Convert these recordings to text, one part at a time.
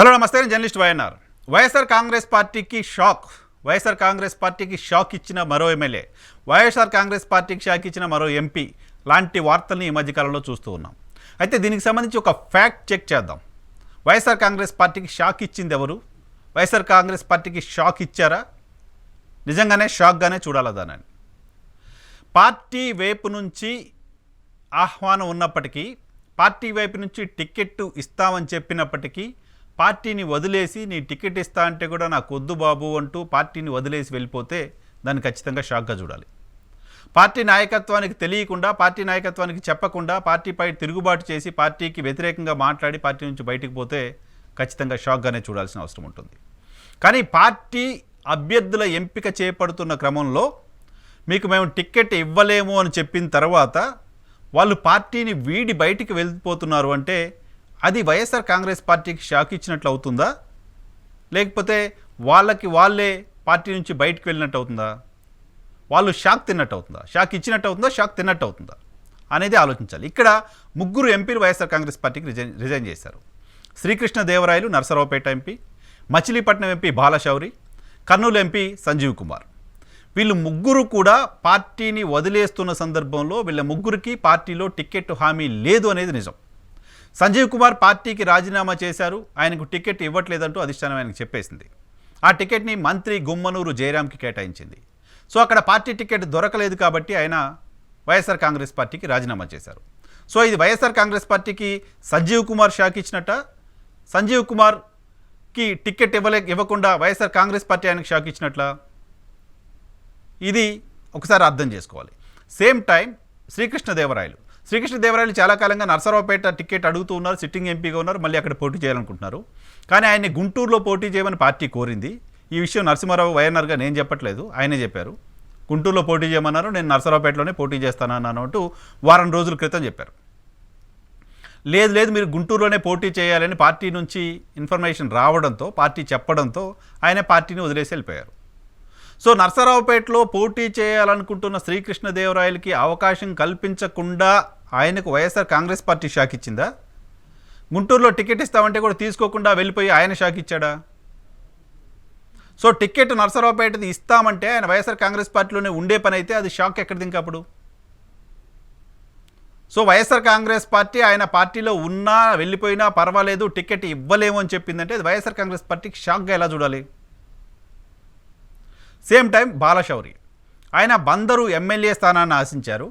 Hello నమస్తే నేను journalist YNR. YSR Congress పార్టీకి షాక్. వైఎస్ఆర్ కాంగ్రెస్ పార్టీకి షాక్ ఇచ్చిన మరో ఎమ్మెల్యే. వైఎస్ఆర్ కాంగ్రెస్ పార్టీకి షాక్ ఇచ్చిన మరో ఎంపీ లాంటి వార్తల్ని ఈ మధ్యకాలంలో చూస్తూ ఉన్నాం. అయితే దీనికి సంబంధించి ఒక ఫ్యాక్ట్ చెక్ చేద్దాం. వైఎస్ఆర్ కాంగ్రెస్ పార్టీకి షాక్ ఇచ్చింది ఎవరు? వైఎస్ఆర్ కాంగ్రెస్ పార్టీకి షాక్ ఇచ్చారా? నిజంగానే షాక్గానే చూడాలా దానని? పార్టీ వైపు నుంచి ఆహ్వానం ఉన్నప్పటికీ పార్టీ వైపు నుంచి టికెట్ ఇస్తామని చెప్పినప్పటికీ పార్టీని వదిలేసి నీ టికెట్ ఇస్తా అంటే కూడా నాకు వద్దు బాబు అంటూ పార్టీని వదిలేసి వెళ్ళిపోతే దాన్ని ఖచ్చితంగా షాక్గా చూడాలి. పార్టీ నాయకత్వానికి తెలియకుండా పార్టీ నాయకత్వానికి చెప్పకుండా పార్టీపై తిరుగుబాటు చేసి పార్టీకి వ్యతిరేకంగా మాట్లాడి పార్టీ నుంచి బయటికి పోతే ఖచ్చితంగా షాక్గానే చూడాల్సిన అవసరం ఉంటుంది. కానీ పార్టీ అభ్యర్థుల ఎంపిక చేపడుతున్న క్రమంలో మీకు మేము టికెట్ ఇవ్వలేము అని చెప్పిన తర్వాత వాళ్ళు పార్టీని వీడి బయటికి వెళ్ళిపోతున్నారు అంటే అది వైఎస్ఆర్ కాంగ్రెస్ పార్టీకి షాక్ ఇచ్చినట్లు అవుతుందా? లేకపోతే వాళ్ళకి వాళ్ళే పార్టీ నుంచి బయటికి వెళ్ళినట్టు అవుతుందా? వాళ్ళు షాక్ తిన్నట్టు అవుతుందా? షాక్ ఇచ్చినట్టు అవుతుందా? షాక్ తిన్నట్టు అవుతుందా? అనేది ఆలోచించాలి. ఇక్కడ ముగ్గురు ఎంపీలు వైఎస్ఆర్ కాంగ్రెస్ పార్టీకి రిజైన్ రిజైన్ చేశారు. Srikrishna Devarayalu Narasaraopet MP Machilipatnam MP Balashowry Kurnool MP Sanjeev Kumar. వీళ్ళు ముగ్గురు కూడా పార్టీని వదిలేస్తున్న సందర్భంలో వీళ్ళ ముగ్గురికి పార్టీలో టికెట్ హామీ లేదు అనేది నిజం. సంజీవ్ కుమార్ పార్టీకి రాజీనామా చేశారు. ఆయనకు టికెట్ ఇవ్వట్లేదంటూ అధిష్టానం ఆయనకు చెప్పేసింది. ఆ టికెట్ని మంత్రి గుమ్మనూరు జయరాంకి కేటాయించింది. సో అక్కడ పార్టీ టికెట్ దొరకలేదు కాబట్టి ఆయన వైఎస్ఆర్ కాంగ్రెస్ పార్టీకి రాజీనామా చేశారు. సో ఇది వైఎస్ఆర్ కాంగ్రెస్ పార్టీకి సంజీవ్ కుమార్ షాక్ ఇచ్చినట్ట? సంజీవ్ కుమార్కి టికెట్ ఇవ్వలే ఇవ్వకుండా వైఎస్ఆర్ కాంగ్రెస్ పార్టీ ఆయనకు షాక్ ఇచ్చినట్ల? ఇది ఒకసారి అర్థం చేసుకోవాలి. సేమ్ టైం శ్రీకృష్ణదేవరాయలు శ్రీకృష్ణదేవరాయలు చాలా కాలంగా నర్సరావుపేట టికెట్ అడుగుతూ ఉన్నారు సిట్టింగ్ ఎంపీగా ఉన్నారు మళ్ళీ అక్కడ పోటీ చేయాలనుకుంటున్నారు. కానీ ఆయన్ని గుంటూరులో పోటీ చేయమని పార్టీ కోరింది. ఈ విషయం నరసింహారావు వైఎన్ఆర్గా నేను చెప్పట్లేదు ఆయనే చెప్పారు. గుంటూరులో పోటీ చేయమన్నారు నేను నర్సరావుపేటలోనే పోటీ చేస్తానన్నాను అంటూ వారం రోజుల క్రితం చెప్పారు. లేదు లేదు మీరు గుంటూరులోనే పోటీ చేయాలని పార్టీ నుంచి ఇన్ఫర్మేషన్ రావడంతో పార్టీ చెప్పడంతో ఆయన పార్టీని వదిలేసి వెళ్ళిపోయారు. సో నర్సరావుపేటలో పోటీ చేయాలనుకుంటున్న శ్రీకృష్ణదేవరాయలకి అవకాశం కల్పించకుండా ఆయనకు వైఎస్ఆర్ కాంగ్రెస్ పార్టీ షాక్ ఇచ్చిందా? గుంటూరులో టికెట్ ఇస్తామంటే కూడా తీసుకోకుండా వెళ్ళిపోయి ఆయన షాక్ ఇచ్చాడా? సో టికెట్ నర్సరావుపేటది ఇస్తామంటే ఆయన వైఎస్ఆర్ కాంగ్రెస్ పార్టీలోనే ఉండే పని అయితే అది షాక్ ఎక్కడిది ఇంకా అప్పుడు? సో వైఎస్ఆర్ కాంగ్రెస్ పార్టీ ఆయన పార్టీలో ఉన్నా వెళ్ళిపోయినా పర్వాలేదు టికెట్ ఇవ్వలేము అని చెప్పిందంటే అది వైఎస్ఆర్ కాంగ్రెస్ పార్టీకి షాక్గా ఎలా చూడాలి? Same time Balashowry. ఆయన బందరు ఎమ్మెల్యే స్థానాన్ని ఆశించారు.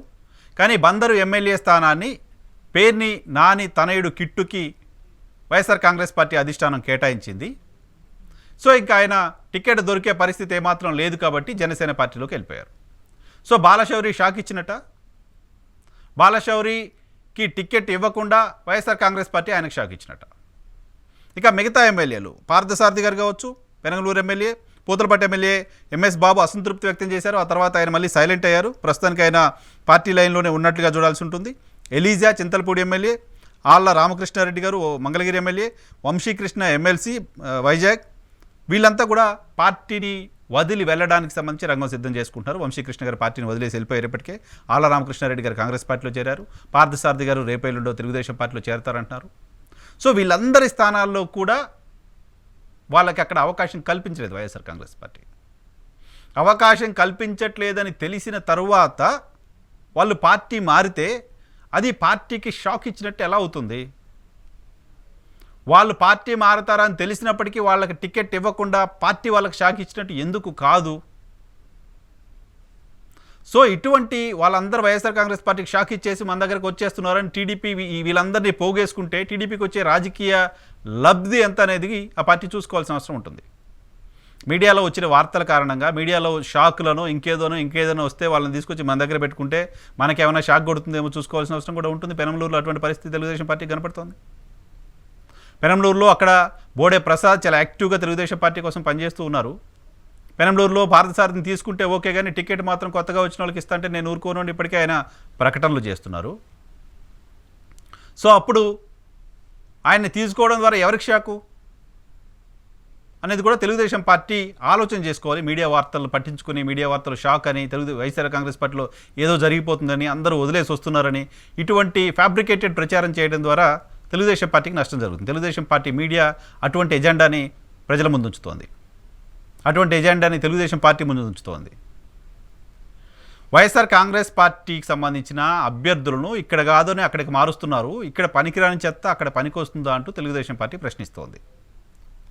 కానీ బందరు ఎమ్మెల్యే స్థానాన్ని పేర్ని నాని తనయుడు కిట్టుకి వైఎస్ఆర్ కాంగ్రెస్ పార్టీ అధిష్టానం కేటాయించింది. సో ఇంకా ఆయన టికెట్ దొరికే పరిస్థితి ఏమాత్రం లేదు కాబట్టి జనసేన పార్టీలోకి వెళ్ళిపోయారు. సో బాలశౌరి షాక్ ఇచ్చినట. బాలశౌరికి టికెట్ ఇవ్వకుండా వైఎస్ఆర్ కాంగ్రెస్ పార్టీ ఆయనకు షాక్ ఇచ్చినట. ఇక మిగతా ఎమ్మెల్యేలు పార్థసారథి గారు కావచ్చు Penangaluru MLA Puthalapattu MLA MS Babu అసంతృప్తి వ్యక్తం చేశారు. ఆ తర్వాత ఆయన మళ్ళీ సైలెంట్ అయ్యారు. ప్రస్తుతానికి ఆయన పార్టీ లైన్లోనే ఉన్నట్లుగా చూడాల్సి ఉంటుంది. ఎలీజా చింతలపూడి ఎమ్మెల్యే ఆళ్ళ రామకృష్ణారెడ్డి గారు మంగళగిరి ఎమ్మెల్యే వంశీకృష్ణ ఎమ్మెల్సీ వైజాగ్. వీళ్ళంతా కూడా పార్టీని వదిలి వెళ్ళడానికి సంబంధించి రంగం సిద్ధం చేసుకుంటున్నారు. వంశీకృష్ణ గారు పార్టీని వదిలేసి వెళ్ళిపోయేటప్పటికే ఆళ్ళ రామకృష్ణారెడ్డి గారు కాంగ్రెస్ పార్టీలో చేరారు. పార్థసారథి గారు రేపేలుండో తెలుగుదేశం పార్టీలో చేరతారంటున్నారు. సో వీళ్ళందరి స్థానాల్లో కూడా వాళ్ళకి అక్కడ అవకాశం కల్పించలేదు వైఎస్ఆర్ కాంగ్రెస్ పార్టీ. అవకాశం కల్పించట్లేదని తెలిసిన తరువాత వాళ్ళు పార్టీ మారితే అది పార్టీకి షాక్ ఇచ్చినట్టు ఎలా అవుతుంది? వాళ్ళు పార్టీ మారతారని తెలిసినప్పటికీ వాళ్ళకి టికెట్ ఇవ్వకుండా పార్టీ వాళ్ళకి షాక్ ఇచ్చినట్టు ఎందుకు కాదు? సో ఇటువంటి వాళ్ళందరూ వైఎస్ఆర్ కాంగ్రెస్ పార్టీకి షాక్ ఇచ్చేసి మన దగ్గరకు వచ్చేస్తున్నారని టీడీపీ వీళ్ళందరినీ పోగేసుకుంటే టీడీపీకి వచ్చే రాజకీయ లబ్ధి ఎంత అనేది ఆ పార్టీ చూసుకోవాల్సిన అవసరం ఉంటుంది. మీడియాలో వచ్చిన వార్తల కారణంగా మీడియాలో షాక్లను ఇంకేదోనో ఇంకేదైనా వస్తే వాళ్ళని తీసుకొచ్చి మన దగ్గర పెట్టుకుంటే మనకేమైనా షాక్ కొడుతుందేమో చూసుకోవాల్సిన అవసరం కూడా ఉంటుంది. పెనంలూరులో అటువంటి పరిస్థితి తెలుగుదేశం పార్టీ కనపడుతోంది. పెనంలూరులో అక్కడ బోడే ప్రసాద్ చాలా యాక్టివ్గా తెలుగుదేశం పార్టీ కోసం పనిచేస్తూ ఉన్నారు. పెనండూరులో భారత సారథిని తీసుకుంటే ఓకే కానీ టికెట్ మాత్రం కొత్తగా వచ్చిన వాళ్ళకి ఇస్తా అంటే నేను ఊరుకోను ఇప్పటికే ఆయన ప్రకటనలు చేస్తున్నారు. సో అప్పుడు ఆయన్ని తీసుకోవడం ద్వారా ఎవరికి షాకు? అనేది కూడా తెలుగుదేశం పార్టీ ఆలోచన చేసుకోవాలి. మీడియా వార్తలు పట్టించుకుని మీడియా వార్తలు షాక్ అని తెలుగు వైఎస్ఆర్ కాంగ్రెస్ పార్టీలో ఏదో జరిగిపోతుందని అందరూ వదిలేసి వస్తున్నారని ఇటువంటి ఫ్యాబ్రికేటెడ్ ప్రచారం చేయడం ద్వారా తెలుగుదేశం పార్టీకి నష్టం జరుగుతుంది. తెలుగుదేశం పార్టీ మీడియా అటువంటి ఎజెండాని ప్రజల ముందు ఉంచుతోంది. అటువంటి ఎజెండాని తెలుగుదేశం పార్టీ ముందు ఉంచుతోంది. వైఎస్ఆర్ కాంగ్రెస్ పార్టీకి సంబంధించిన అభ్యర్థులను ఇక్కడ కాదని అక్కడికి మారుస్తున్నారు. ఇక్కడ పనికిరాని చెత్త అక్కడ పనికి వస్తుందా అంటూ తెలుగుదేశం పార్టీ ప్రశ్నిస్తోంది.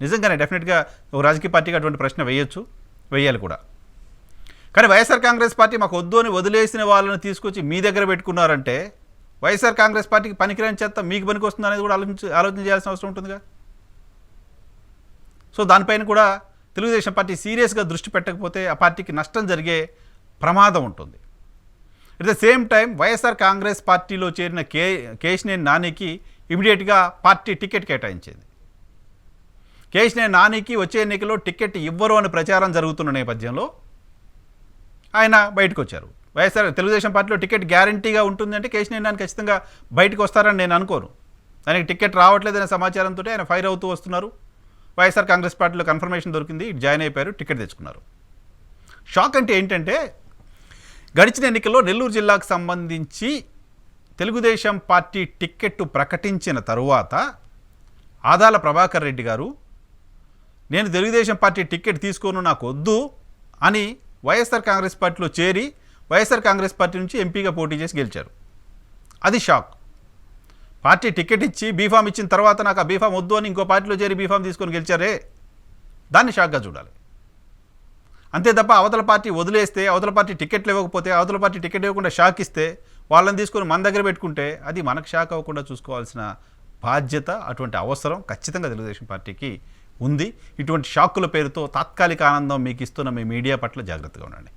నిజంగానే డెఫినెట్గా ఒక రాజకీయ పార్టీకి అటువంటి ప్రశ్న వేయొచ్చు వేయాలి కూడా. కానీ వైఎస్ఆర్ కాంగ్రెస్ పార్టీ మాకు వద్దు అని వదిలేసిన వాళ్ళని తీసుకొచ్చి మీ దగ్గర పెట్టుకున్నారంటే వైఎస్ఆర్ కాంగ్రెస్ పార్టీకి పనికిరాని చెత్త మీకు పనికి వస్తుంది అనేది కూడా ఆలోచించి ఆలోచన చేయాల్సిన అవసరం ఉంటుందిగా. సో దానిపైన కూడా తెలుగుదేశం పార్టీ సీరియస్గా దృష్టి పెట్టకపోతే ఆ పార్టీకి నష్టం జరిగే ప్రమాదం ఉంటుంది. At the same time YSR Congress పార్టీలో చేరిన కే కేశినేని నానికి ఇమీడియట్గా పార్టీ టికెట్ కేటాయించింది. కేశినేని నానికి వచ్చే ఎన్నికల్లో టికెట్ ఇవ్వరు అని ప్రచారం జరుగుతున్న నేపథ్యంలో ఆయన బయటకు వచ్చారు వైఎస్ఆర్ తెలుగుదేశం పార్టీలో టికెట్ గ్యారంటీగా ఉంటుంది అంటే కేశినేని నాని ఖచ్చితంగా బయటకు వస్తారని నేను అనుకోను. దానికి టికెట్ రావట్లేదనే సమాచారంతో ఆయన ఫైర్ అవుతూ వస్తున్నారు. వైఎస్ఆర్ కాంగ్రెస్ పార్టీలో కన్ఫర్మేషన్ దొరికింది జాయిన్ అయిపోయారు టికెట్ తెచ్చుకున్నారు. షాక్ అంటే ఏంటంటే గడిచిన ఎన్నికల్లో నెల్లూరు జిల్లాకు సంబంధించి తెలుగుదేశం పార్టీ టిక్కెట్టు ప్రకటించిన తరువాత ఆదాల ప్రభాకర్ రెడ్డి గారు నేను తెలుగుదేశం పార్టీ టిక్కెట్ తీసుకోను నాకు వద్దు అని వైఎస్ఆర్ కాంగ్రెస్ పార్టీలో చేరి వైఎస్ఆర్ కాంగ్రెస్ పార్టీ నుంచి ఎంపీగా పోటీ చేసి గెలిచారు. అది షాక్. పార్టీ టికెట్ ఇచ్చి బీఫామ్ ఇచ్చిన తర్వాత నాకు ఆ బీఫామ్ వద్దు అని ఇంకో పార్టీలో చేరి బీఫామ్ తీసుకొని గెలిచారే? దాన్ని షాక్గా చూడాలి. అంతే తప్ప అవతల పార్టీ వదిలేస్తే అవతల పార్టీ టికెట్లు ఇవ్వకపోతే అవతల పార్టీ టికెట్ ఇవ్వకుండా షాక్ ఇస్తే వాళ్ళని తీసుకొని మన దగ్గర పెట్టుకుంటే అది మనకు షాక్ అవ్వకుండా చూసుకోవాల్సిన బాధ్యత అటువంటి అవసరం ఖచ్చితంగా తెలుగుదేశం పార్టీకి ఉంది. ఇటువంటి షాకుల పేరుతో తాత్కాలిక ఆనందం మీకు ఇస్తున్న మీ మీడియా పట్ల జాగ్రత్తగా ఉండండి.